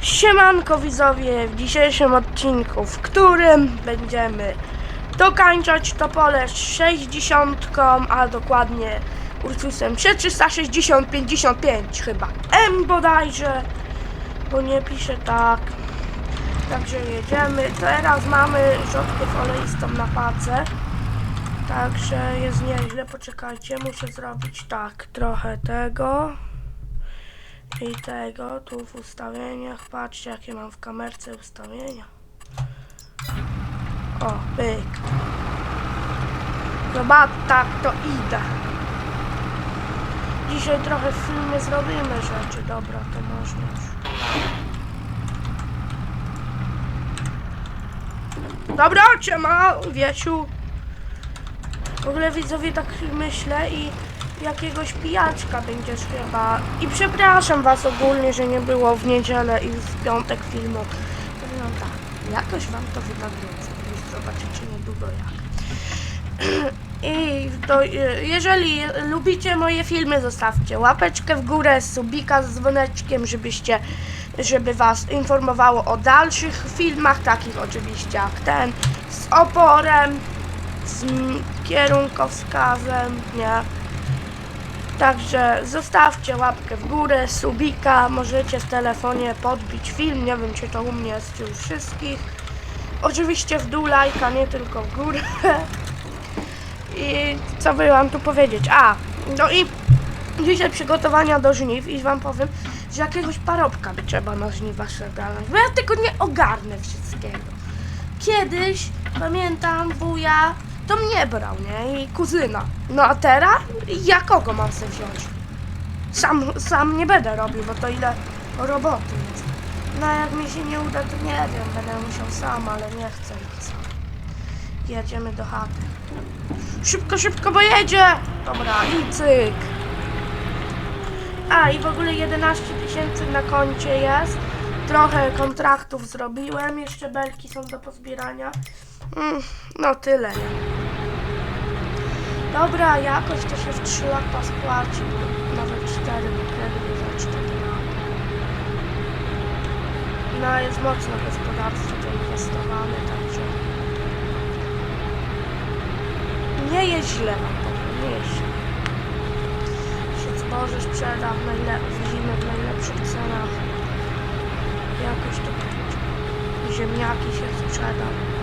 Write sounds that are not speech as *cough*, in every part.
Siemanko widzowie, w dzisiejszym odcinku, w którym będziemy dokańczać Topole 60, a dokładnie Ursusem 360-55 chyba. M bodajże, bo nie pisze tak. Także jedziemy. Teraz mamy rzodkę oleistą na pace. Także jest nieźle. Poczekajcie, muszę zrobić tak. Trochę tego. I tego. Tu w ustawieniach. Patrzcie, jakie mam w kamerce ustawienia. O, pyk. Zobacz, tak to idę. Dzisiaj trochę w filmie zrobimy rzeczy. Dobra, to można już. Dobra, ma Wiesiu. W ogóle widzowie tak myślę i jakiegoś pijaczka będziesz chyba. I przepraszam was ogólnie, że nie było w niedzielę i w piątek filmu. Powiem wam tak, jakoś wam to. Już zobaczycie niedługo jak. I to, jeżeli lubicie moje filmy, zostawcie łapeczkę w górę, subika z dzwoneczkiem, żebyście, żeby was informowało o dalszych filmach, takich oczywiście jak ten, z oporem, z kierunkowskazem, nie? Także zostawcie łapkę w górę, subika, możecie w telefonie podbić film, nie wiem czy to u mnie jest już wszystkich. Oczywiście w dół lajka, nie tylko w górę. *laughs* I co by wam tu powiedzieć? A, no i dzisiaj przygotowania do żniw i wam powiem, że jakiegoś parobka by trzeba na żniwa szedalać, bo ja tylko nie ogarnę wszystkiego. Kiedyś, pamiętam, wuja to mnie brał, nie? I kuzyna. No a teraz ja kogo mam sobie wziąć? Sam, sam nie będę robił, bo to ile roboty jest. No a jak mi się nie uda, to nie wiem, będę musiał sam, ale nie chcę ich sam. Jedziemy do chaty. Szybko, szybko, bo jedzie! Dobra, i cyk. A, i w ogóle 11 tysięcy na koncie jest. Trochę kontraktów zrobiłem, jeszcze belki są do pozbierania. Mm, no tyle? Dobra, jakoś to się w 3 lata spłaci, nawet 4, bo kredyt za 4 lata. No, jest mocno gospodarstwo zainwestowane, także... Nie jest źle, wam powiem, nie jest źle. Się zboże sprzeda w, zimę w najlepszych cenach. Jakoś to. Ziemniaki się sprzeda.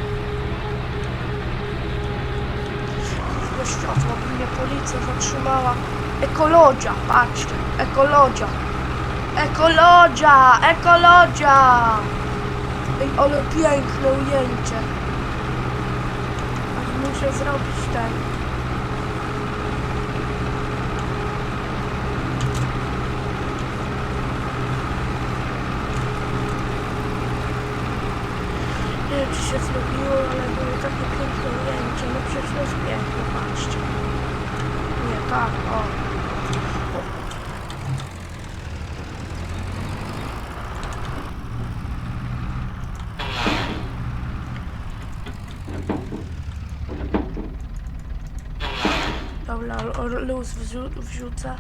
Do światła by mnie policja zatrzymała. Ekolodzia, patrzcie, ekolodzia. Ekolodzia, ekolodzia. Ej, ale piękne ujęcie. Muszę zrobić ten. Nie wiem, czy się zrobiło, ale były takie piękne ujęcie. No przecież to jest piękne, patrzcie. Nie, tak, o. o. Luz wrzu- wrzucę.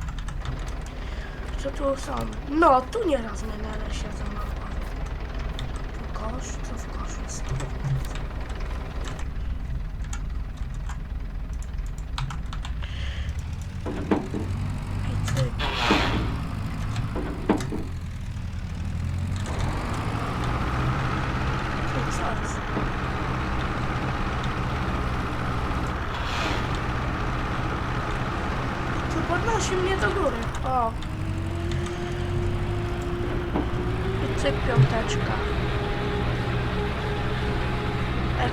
Co tu są? No, tu nieraz menele się zamawia. Tu kosz? Co w koszu jest? I cyk. Tu co jest? Tu podnosi mnie do góry. O. I cyk piąteczka.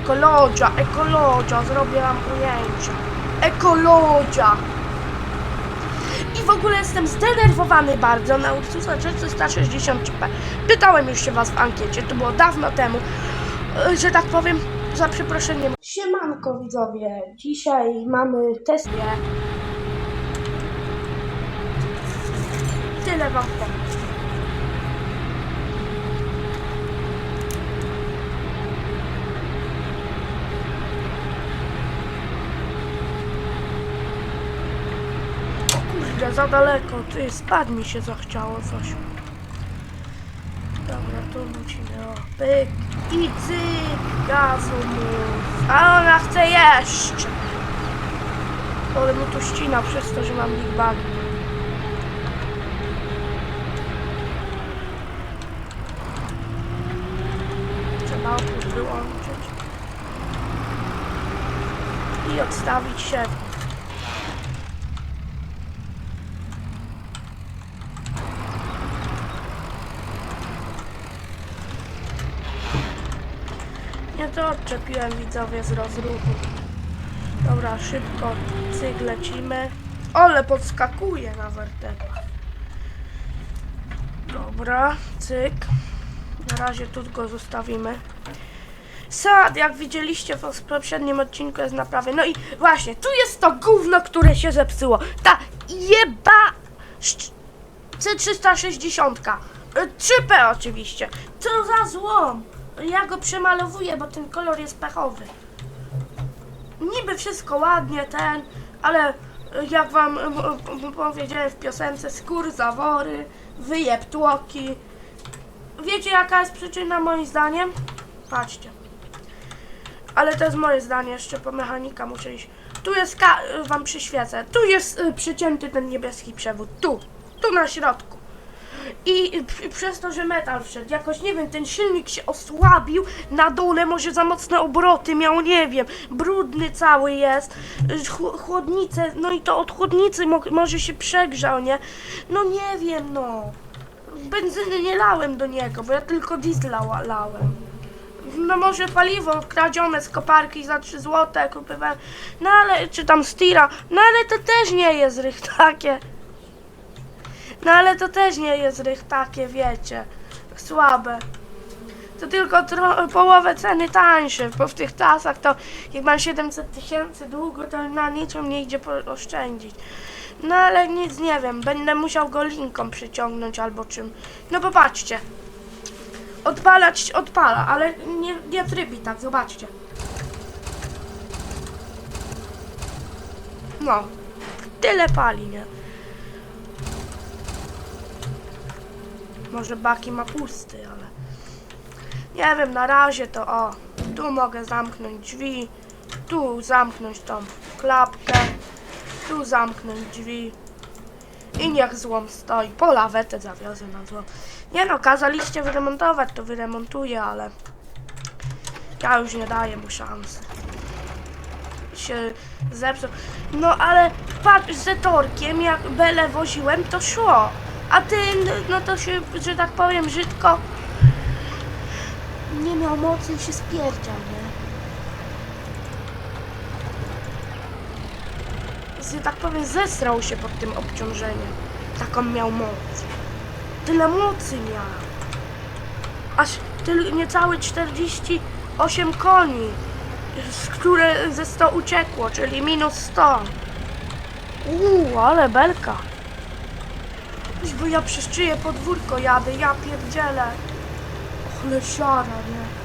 Ekolodzia, ekolodzia, zrobię wam ujęcia. Ekolodzia. I w ogóle jestem zdenerwowany bardzo na Ursusa 360p. Pytałem już się was w ankiecie, to było dawno temu, e, że tak powiem, za przeproszeniem. Siemanko widzowie, dzisiaj mamy test. Tyle wam powiem. O kurde, za daleko. Ty, spadł mi się zachciało coś. Dobra, tu musimy, o, pyk i cyk, gazu mu. A ona chce jeszcze. Ale mu tu ścina przez to, że mam big bag. Trzeba opór wyłączyć. I odstawić się. Nie to odczepiłem widzowie z rozruchu. Dobra, szybko, cyk, lecimy. Ole, podskakuje na wertepach. Dobra, cyk. Na razie tu go zostawimy. Sad, jak widzieliście w poprzednim odcinku jest naprawy. No i właśnie, tu jest to gówno, które się zepsuło. Ta jeba... szcz- C360. Y, 3P oczywiście. Co za złom. Ja go przemalowuję, bo ten kolor jest pechowy. Niby wszystko ładnie, ten, ale y, jak wam y, powiedziałem w piosence, skór, zawory, wyjeb tłoki. Wiecie jaka jest przyczyna moim zdaniem? Patrzcie. Ale to jest moje zdanie, jeszcze po mechanika muszę iść. Tu jest, y, wam przyświecę, tu jest y, przycięty ten niebieski przewód, tu, tu na środku. I p- przez to, że metal wszedł, jakoś nie wiem, ten silnik się osłabił, na dole może za mocne obroty miał, nie wiem, brudny cały jest, chł- chłodnicę, no i to od chłodnicy mo- może się przegrzał, nie? No nie wiem, no. Benzyny nie lałem do niego, bo ja tylko diesla ła- lałem. No może paliwo kradzione z koparki za 3 złote kupywałem, no ale, czy tam stira, no ale to też nie jest rych takie. No ale to też nie jest rych takie, wiecie, słabe. To tylko połowę ceny tańsze, bo w tych czasach to jak mam 700 tysięcy długo, to na niczym nie idzie oszczędzić. No ale nic nie wiem, będę musiał go linką przyciągnąć albo czym. No popatrzcie. Odpalać odpala, ale nie, nie trybi tak, zobaczcie. No, tyle pali, nie? Może baki ma pusty, ale... Nie wiem, na razie to o, tu mogę zamknąć drzwi, tu zamknąć tą klapkę, tu zamknąć drzwi i niech złom stoi. Po lawetę zawiozę na złom. Nie no, kazaliście wyremontować, to wyremontuję, ale ja już nie daję mu szansy. Się zepsuł. No ale patrz, z torkiem jak belę woziłem, to szło. A ten, no to się, że tak powiem, brzydko nie miał mocy i się spierdział, nie? Że tak powiem, zesrał się pod tym obciążeniem. Taką miał moc. Tyle mocy miał. Aż tyl, niecałe 48 koni, z które ze 100 uciekło, czyli minus 100. Uuu, ale belka. Weź, Bo ja przez czyje podwórko jadę, ja pierdzielę. Ale siara, nie?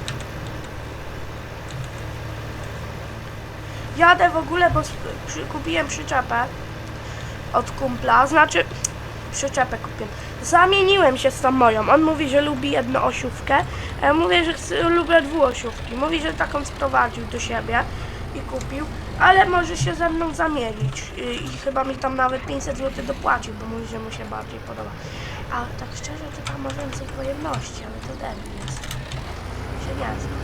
Jadę w ogóle, bo przy, kupiłem przyczepę od kumpla, znaczy przyczepę kupiłem. Zamieniłem się z tą moją. On mówi, że lubi jednoosiówkę, ja mówię, że chcę, lubię dwuosiówki. Mówi, że taką sprowadził do siebie i kupił, ale może się ze mną zamienić. I, i chyba mi tam nawet 500 zł dopłacił, bo mówi, że mu się bardziej podoba. A tak szczerze, to tam ma więcej pojemności, ale to debil jest. Się nie.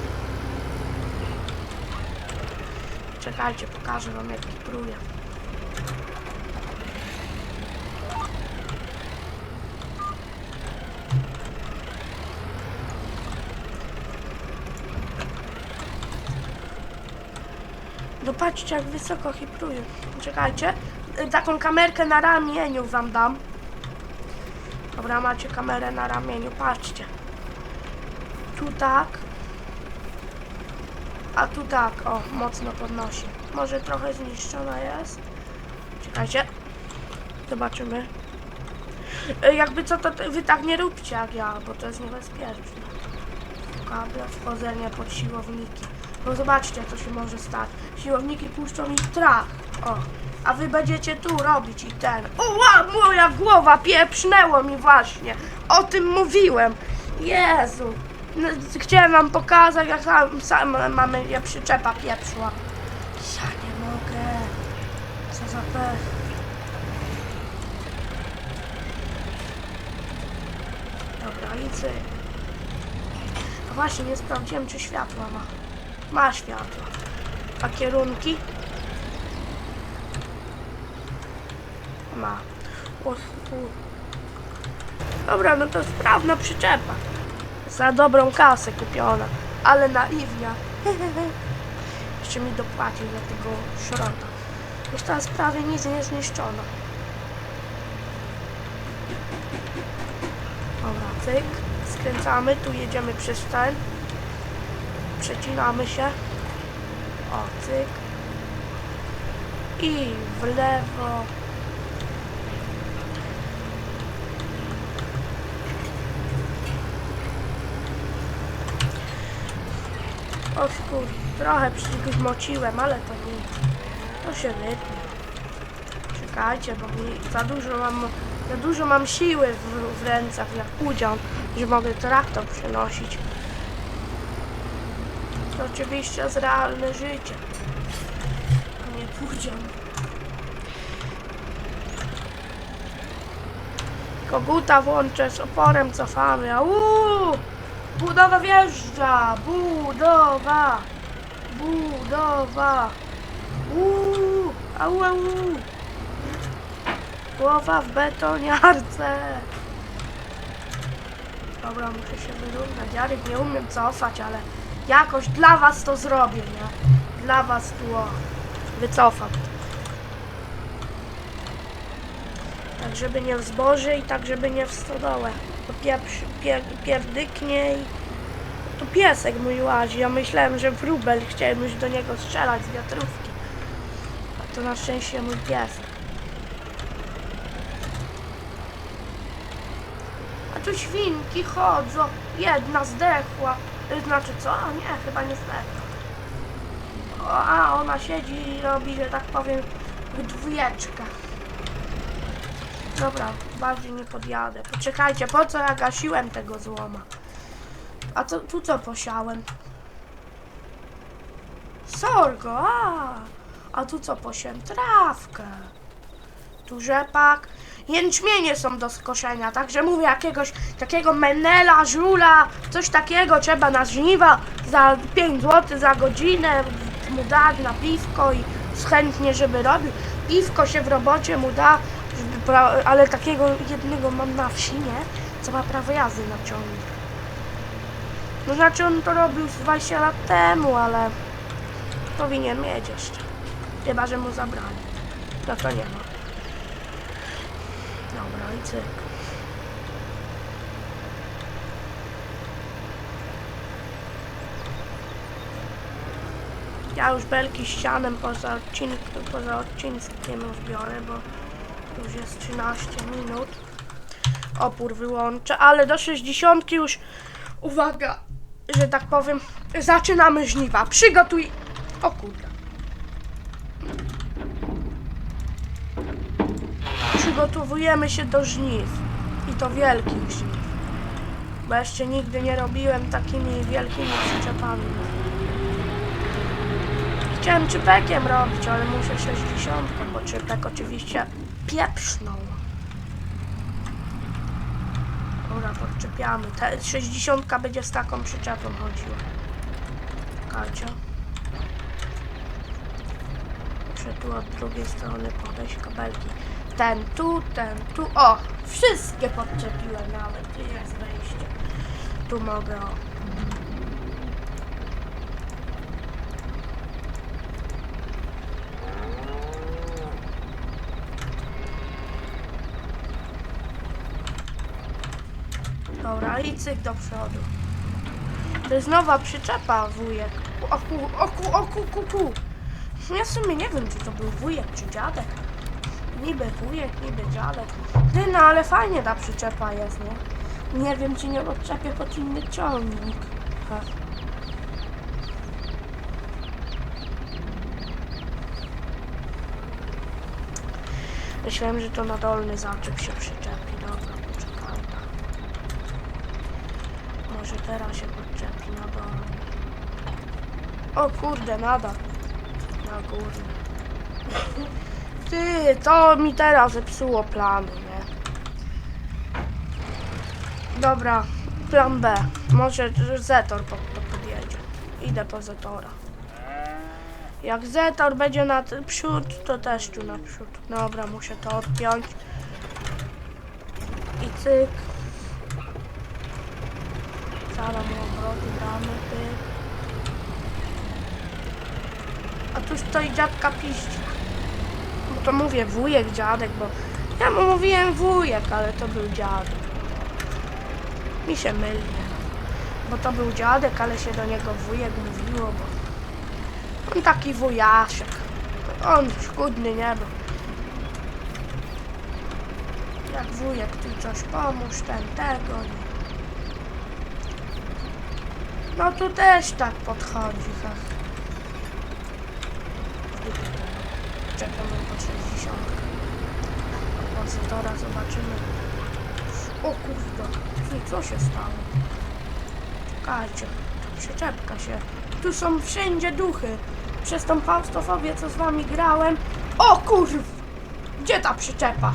Czekajcie, pokażę wam jak kipruje. No patrzcie jak wysoko hipruje. Czekajcie, taką kamerkę na ramieniu wam dam. Dobra, macie kamerę na ramieniu, patrzcie. Tu tak. A tu tak, o, mocno podnosi. Może trochę zniszczona jest. Czekajcie. Zobaczymy. Y, Jakby co, to wy tak nie róbcie jak ja, bo to jest niebezpieczne. Kable, wchodzenie pod siłowniki. No zobaczcie, co się może stać. Siłowniki puszczą i trach. O. A wy będziecie tu robić i ten. O, ła, moja głowa pieprznęło mi właśnie. O tym mówiłem. Jezu. No, Chciałem wam pokazać, jak sam, sam mamy, jak przyczepa pieprzła. Ja nie mogę. Co za pech. Dobra, i właśnie, nie sprawdziłem, czy światła ma. Ma światła. A kierunki? Ma. O. Dobra, no to sprawna przyczepa. Za dobrą kasę kupiona. Ale naiwnia. *laughs* Jeszcze mi dopłacił za tego szrota. Już teraz prawie nic nie zniszczono. Dobra, cyk. Skręcamy, tu jedziemy przez ten. Przecinamy się. O, cyk. I w lewo. O kur... trochę przygmociłem, ale to nic. To się wytnie. Czekajcie, bo mi za dużo mam, za dużo mam siły w, w rękach jak udział, że mogę traktor przenosić. To oczywiście jest realne życie. Nie pójdzie. Koguta włączę z oporem cofamy, uuu! Budowa wjeżdża! Budowa! Budowa! Uuu! Au, au! Głowa w betoniarce! Dobra, muszę się wyrównać. Jarek, nie umiem cofać, ale jakoś dla was to zrobię, nie? Dla was tu o, wycofam. Tak, żeby nie w zboże i tak, żeby nie w stodołę. To pieprz, pier, pierdyknie i... Tu piesek mój łazi. Ja myślałem, że wróbel. Chciałem już do niego strzelać z wiatrówki. A to na szczęście mój piesek. A tu świnki chodzą. Jedna zdechła. Y, Znaczy co? Nie, chyba nie. O, a ona siedzi i robi, że tak powiem, dwójeczkę. Dobra, bardziej nie podjadę. Poczekajcie, po co ja gasiłem tego złoma? A co, tu co posiałem? Sorgo, a! A tu co posiałem? Trawkę. Tu rzepak. Jęczmienie są do skoszenia, także mówię jakiegoś takiego menela, żula, coś takiego trzeba na żniwa za 5 zł za godzinę mu dać na piwko i chętnie, żeby robił. Piwko się w robocie mu da, ale takiego jednego mam na wsi, nie? Co ma prawo jazdy na ciągnik. No znaczy on to robił z 20 lat temu, ale powinien mieć jeszcze. Chyba, że mu zabrali. No to nie ma. Ja już belki ścianem poza, odcink, poza odcinkiem zbiorę, bo już jest 13 minut. Opór wyłączę, ale do 60 już uwaga, że tak powiem, zaczynamy żniwa. Przygotuj. O kurde. Przygotowujemy się do żniw. I to wielkich żniw. Bo jeszcze nigdy nie robiłem takimi wielkimi przyczepami. Chciałem czypekiem robić, ale muszę 60, bo czypek oczywiście pieprznął. Dobra, podczepiamy. Te 60 będzie z taką przyczepą chodziła. Czekajcie. Muszę tu od drugiej strony podejść kabelki. Ten tu, ten tu. O! Wszystkie podczepiłem nawet. Gdzie jest wejście? Tu mogę, o. Dobra, i cyk do przodu. To jest nowa przyczepa, wujek. O ku, o ku, o ku, ku, ku. Ja w sumie nie wiem, czy to był wujek, czy dziadek. Niby wujek, niby dziadek. Ty, no ale fajnie ta przyczepa jest, nie? Nie wiem, czy nie odczepię pod inny ciągnik. Ha. Myślałem, że to na dolny zaczep się przyczepi. Dobra, poczekaj. Może teraz się podczepi na dole. O kurde, nada. Na górę. *laughs* Ty, to mi teraz zepsuło plany, nie? Dobra, plan B. Może Zetor po, po, podjedzie. Idę po Zetora. Jak Zetor będzie na przód, to też tu na przód. Dobra, muszę to odpiąć. I cyk. Cala mu obroty damy, tyk. A tu stoi dziadka piździk. Bo to mówię wujek, dziadek, bo ja mu mówiłem wujek, ale to był dziadek. Mi się myli. Bo to był dziadek, ale się do niego wujek mówiło, bo on taki wujaszek. On szkudny nie był. Jak wujek, ty coś pomóż, ten tego. No tu też tak podchodzi, tak. Czekamy po 60. Konsultora zobaczymy. O kurde, ty, co się stało? Czekajcie, przyczepka się. Tu są wszędzie duchy. Przez tą Faustofobię, co z wami grałem. O kurw! Gdzie ta przyczepa?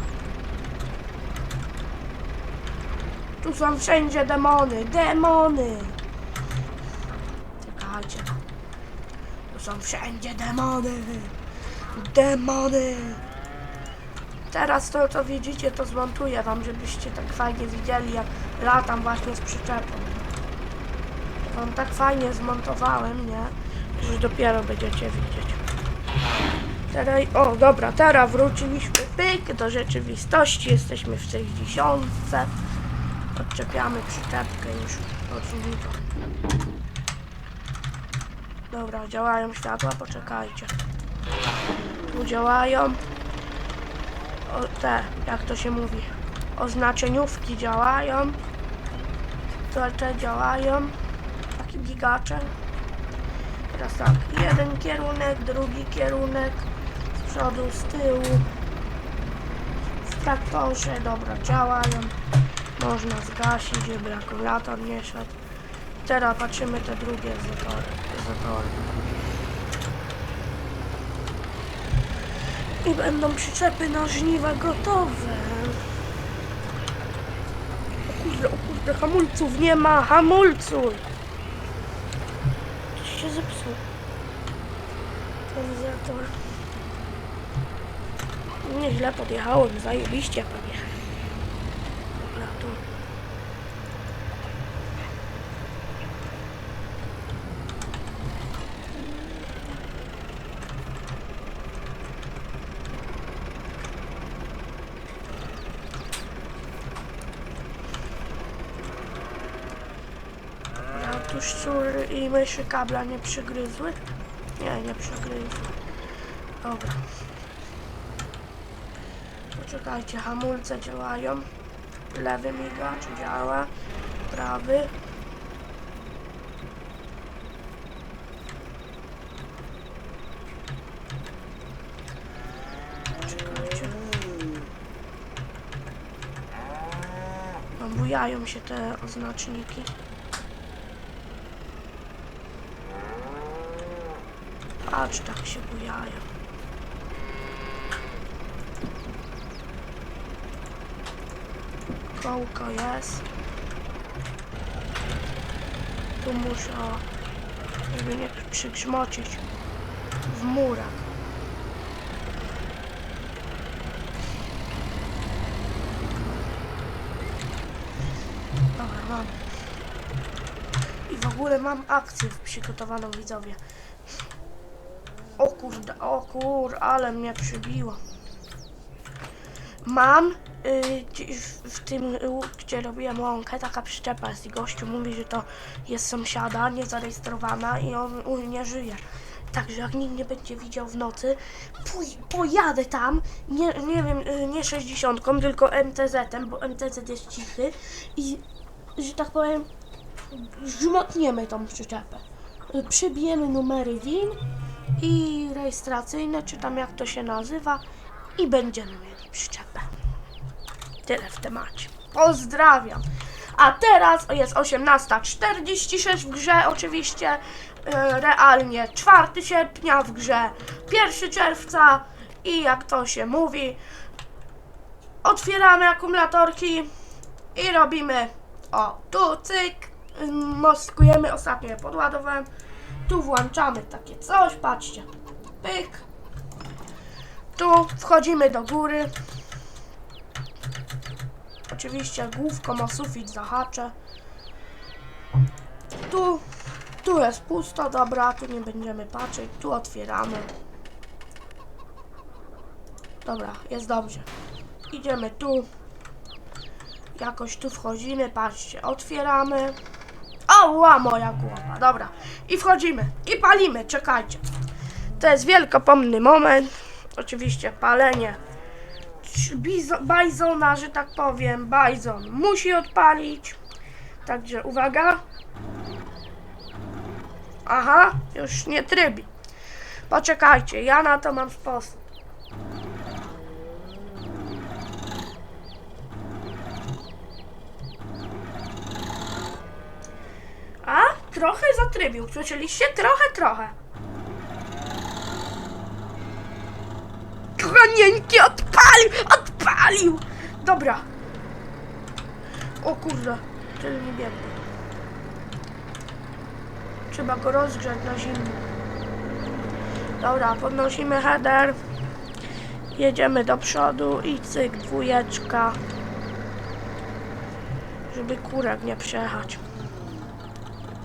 Tu są wszędzie demony, demony! Czekajcie. Tu są wszędzie demony. Demony. Teraz to, co widzicie, to zmontuję wam, żebyście tak fajnie widzieli, jak latam właśnie z przyczepą. Wam tak fajnie zmontowałem, nie? Że dopiero będziecie widzieć. Teraz, o dobra, teraz wróciliśmy pyk do rzeczywistości. Jesteśmy w 60. Odczepiamy przyczepkę już od. Dobra, działają światła, poczekajcie. Działają. O, te, jak to się mówi? Oznaczeniówki działają. To te działają. Taki bigacze. Teraz tak, jeden kierunek, drugi kierunek. Z przodu, z tyłu. W traktorze, dobra, działają. Można zgasić, żeby akumulator nie szedł. Teraz patrzymy te drugie zatory. zatory. I będą przyczepy na żniwa gotowe. O kurde, o kurde, hamulców nie ma, hamulców! Coś się zepsuł. Ten zator. Nieźle podjechałem, zajebiście podjechałem. Dobra, tu. Ja tu szczur i myszy kabla nie przygryzły? Nie, nie przygryzły. Dobra. Poczekajcie, hamulce działają. Lewy migacz działa. Prawy. Bujają się te oznaczniki. Patrz, tak się bujają. Kołko jest. Tu muszę, żeby nie przygrzmocić w murach. Dobra, mam. I w ogóle mam akcję przygotowaną, widzowie. Kurde, o kur, ale mnie przybiło. Mam y, w, tym, y, gdzie robiłem łąkę, taka przyczepa jest i gościu mówi, że to jest sąsiada, niezarejestrowana i on u, nie żyje. Także jak nikt nie będzie widział w nocy, pój, pojadę tam, nie, nie wiem, y, nie 60, tylko MTZ-em, bo MTZ jest cichy i, że tak powiem, żmotniemy tą przyczepę. Y, Przybijemy numery WIN i rejestracyjne, czy tam jak to się nazywa i będziemy mieli przyczepę. Tyle w temacie. Pozdrawiam. A teraz jest 18.46 w grze oczywiście, e, realnie 4 sierpnia w grze 1 czerwca i jak to się mówi, otwieramy akumulatorki i robimy o, tu cyk, moskujemy, ostatnio je podładowałem, tu włączamy takie coś, patrzcie, pyk, tu wchodzimy do góry, oczywiście główką o sufit zahaczę, tu, tu jest pusto, dobra, tu nie będziemy patrzeć, tu otwieramy, dobra, jest dobrze, idziemy tu, Jakoś tu wchodzimy, patrzcie, otwieramy. Ała, moja głowa, dobra. I wchodzimy, i palimy, czekajcie. To jest wielkopomny moment. Oczywiście palenie bizo- bajzona, że tak powiem. Bajzon musi odpalić. Także uwaga. Aha, już nie trybi. Poczekajcie, ja na to mam sposób. A? Trochę zatrybił. Słyszeliście? Trochę, trochę. Kochanieńki, odpalił! Odpalił! Dobra. O kurde, tyle nie biegnie. Trzeba go rozgrzać na zimno. Dobra, podnosimy header. Jedziemy do przodu i cyk, dwójeczka. Żeby kurek nie przejechać.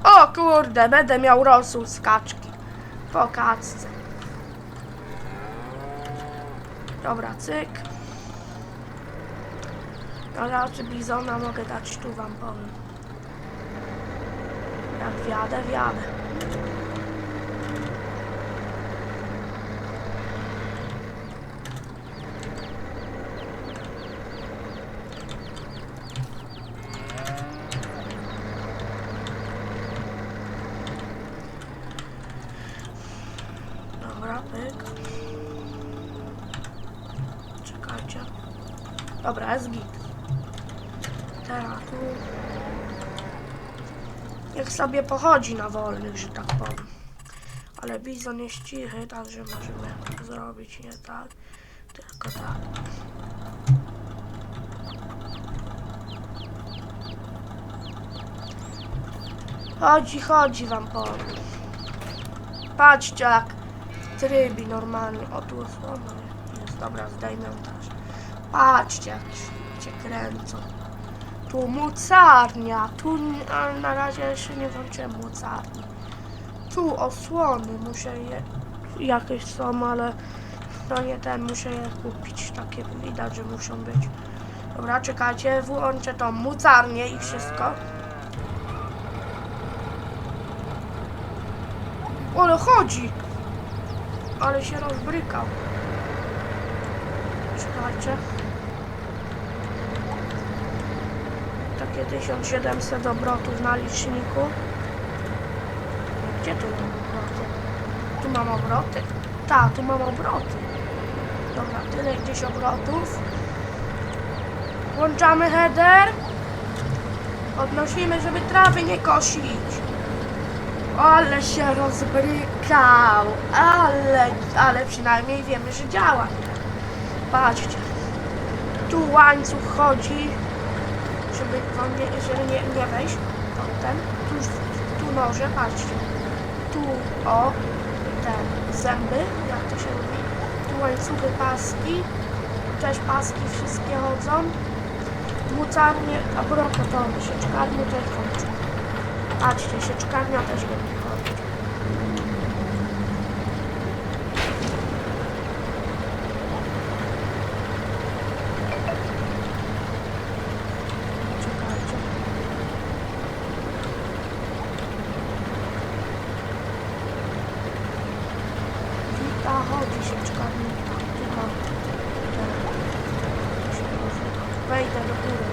O kurde, będę miał rosół z kaczki. Po kaczce. Dobra, cyk. Ale czy bizona mogę dać tu wam powiem. Jak wiadę, wiadę. Dobra, pyk. Czekajcie. Dobra, jest git. Tu. Niech sobie pochodzi na wolnych, że tak powiem. Ale bizon jest cichy, także możemy zrobić nie tak, tylko tak. Chodzi, chodzi wam powiem. Patrzcie jak trybi normalnie. O tu jest, o, no, jest dobra, zdejmę też. Patrzcie jak się kręcą. Tu mocarnia, tu nie- a na razie jeszcze nie włączyłem mocarni. Tu osłony muszę je, jakieś są, ale no nie ten, muszę je kupić. Takie widać, że muszą być. Dobra, czekajcie, włączę tą mocarnię i wszystko. Ale chodzi! Ale się rozbrykał. Czekajcie. Takie 1700 obrotów na liczniku. Gdzie tu mam obroty? Tu mam obroty? Tak, tu mam obroty. Dobra, tyle gdzieś obrotów. Włączamy header. Podnosimy, żeby trawy nie kosić. Ale się rozbrykał. Ale, ale przynajmniej wiemy, że działa. Patrzcie. Tu łańcuch chodzi, żeby nie, żeby nie, nie wejść. To ten. Tu, tu noże, patrzcie. Tu, o, te zęby, jak to się mówi. Tu łańcuchy, paski. Też paski wszystkie chodzą. Dwucarnie, a brokotowy, sieczkarnie też chodzą. Patrzcie, sieczkarnia też będzie chodzić. Czekajcie. Wita chodzi sieczkarnika. Tylko ten, to się nazywa. Wejdę do góry.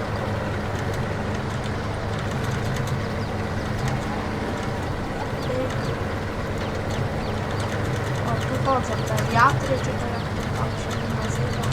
O, tu chodzą te wiatry, czy to jak to tam się nazywa.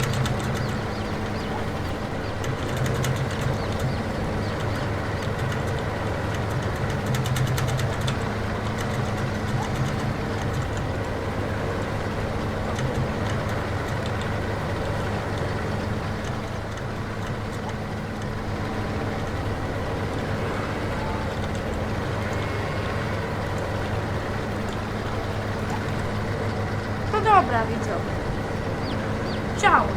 Dobra, widzowie. Działa.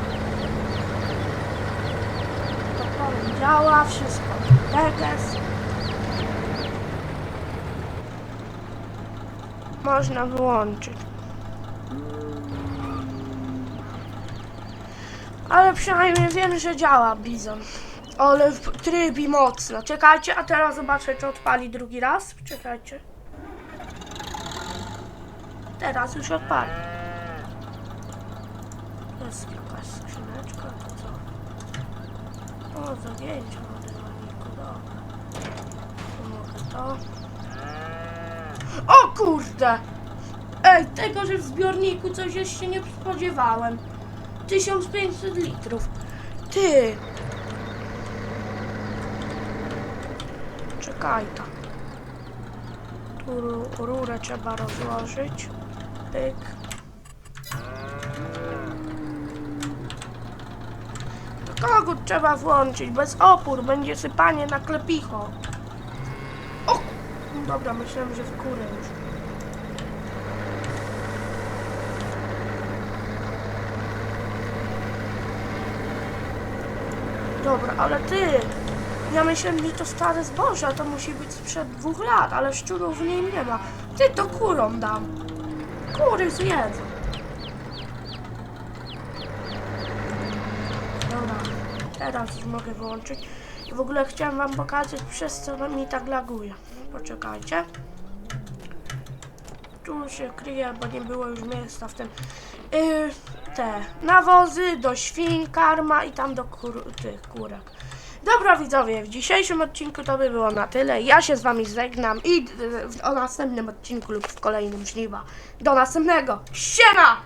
To powiem, działa, wszystko. Teges. Można wyłączyć. Ale przynajmniej wiem, że działa Bizon. Ale w trybie mocno. Czekajcie, a teraz zobaczę, czy odpali drugi raz. Czekajcie. Teraz już odpali. Jest jakaś skrzyneczka, to co? O, zagięcie dynamiku, dobra. Tu mogę to. O kurde! Ej, tego, że w zbiorniku coś jeszcze nie spodziewałem. 1500 litrów. Ty! Czekaj tam. Tu ru- rurę trzeba rozłożyć. Pyk. Kogut trzeba włączyć, bez opór, będzie sypanie na klepicho. O! Dobra, myślałem, że w kurę już. Dobra, ale ty! Ja myślałem, że to stare zboże, a to musi być sprzed dwóch lat, ale szczurów w niej nie ma. Ty to kurom dam. Kury zjedzą. Dobra, teraz już mogę wyłączyć. W ogóle chciałem wam pokazać, przez co mi tak laguje. Poczekajcie. Tu się kryje, bo nie było już miejsca w tym. Yy, te nawozy do świń, karma i tam do kur, tych kurek. Dobra widzowie, w dzisiejszym odcinku to by było na tyle. Ja się z wami żegnam i w- o następnym odcinku lub w kolejnym żniwa. Do następnego. Siema!